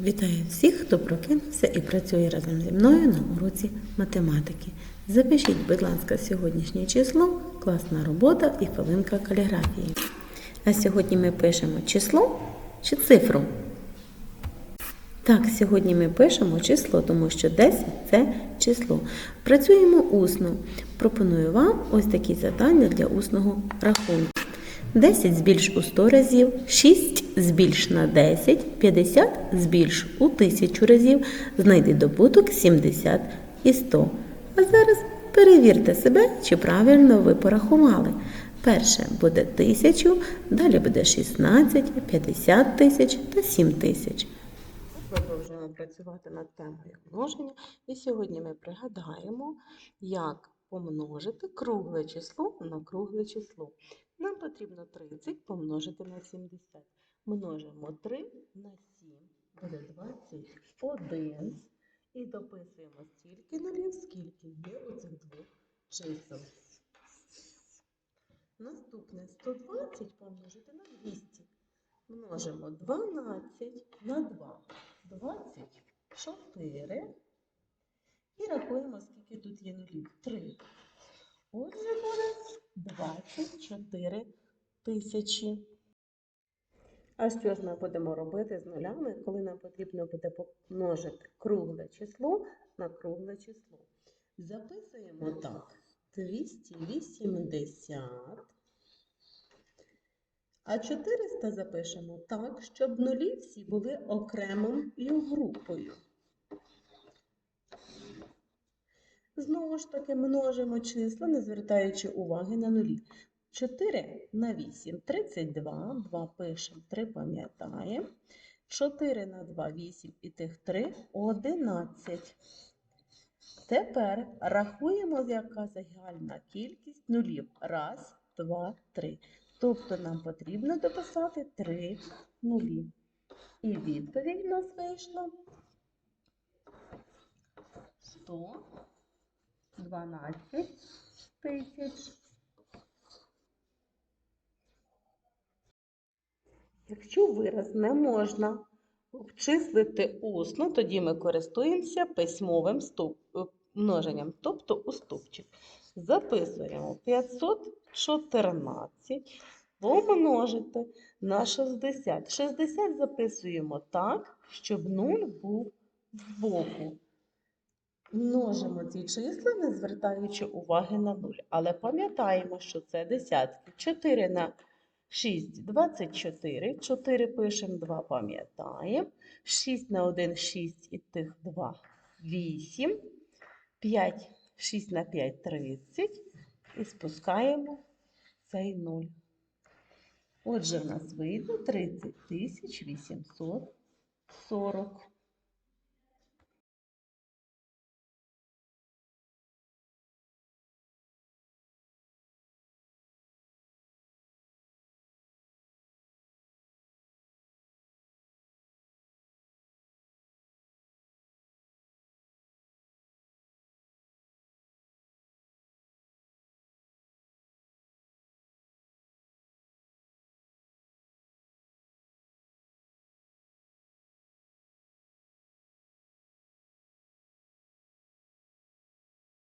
Вітаю всіх, хто прокинувся і працює разом зі мною на уроці математики. Запишіть, будь ласка, сьогоднішнє число, класна робота і хвилинка каліграфії. А сьогодні ми пишемо число чи цифру? Так, сьогодні ми пишемо число, тому що 10 це число. Працюємо усно. Пропоную вам ось такі завдання для усного рахунку. 10 збільш у 100 разів, 6 збільш на 10, 50 збільш у 1000 разів, знайди добуток 70 і 100. А зараз перевірте себе, чи правильно ви порахували. Перше буде 1000, далі буде 16, 50 тисяч та 7 тисяч. Продовжуємо працювати над темою множення. І сьогодні ми пригадаємо, як помножити кругле число на кругле число. Нам потрібно 30 помножити на 70. Множимо 3 на 7, буде 21. І дописуємо стільки нулів, скільки є у цих двох чисел. Наступне 120 помножити на 200. Множимо 12 на 2. 24. І рахуємо, скільки тут є нулів. 3. Отже, буде 24 тисячі. А що ж ми будемо робити з нулями, коли нам потрібно буде помножити кругле число на кругле число? Записуємо так. 280. А 400 запишемо так, щоб нулі всі були окремою групою. Знову ж таки множимо числа, не звертаючи уваги на нулі. 4 на 8 32, 2 пишемо, 3 пам'ятаємо. 4 на 2 8 і тих 3 11. Тепер рахуємо, яка загальна кількість нулів. Раз, два, три. Тобто нам потрібно дописати 3 нулі. І відповідь у нас вийшла 112 тисяч. Якщо вираз не можна обчислити усно, тоді ми користуємося письмовим множенням, тобто у стовпчик. Записуємо 514 помножити на 60. 60 записуємо так, щоб 0 був збоку. Множимо ці числа, не звертаючи уваги на 0. Але пам'ятаємо, що це десятки. 4 на 6 – 24. 4 пишемо, 2 пам'ятаємо. 6 на 1 – 6 і тих 2 – 8. 5, 6 на 5 – 30. І спускаємо цей 0. Отже, в нас вийде 30 840.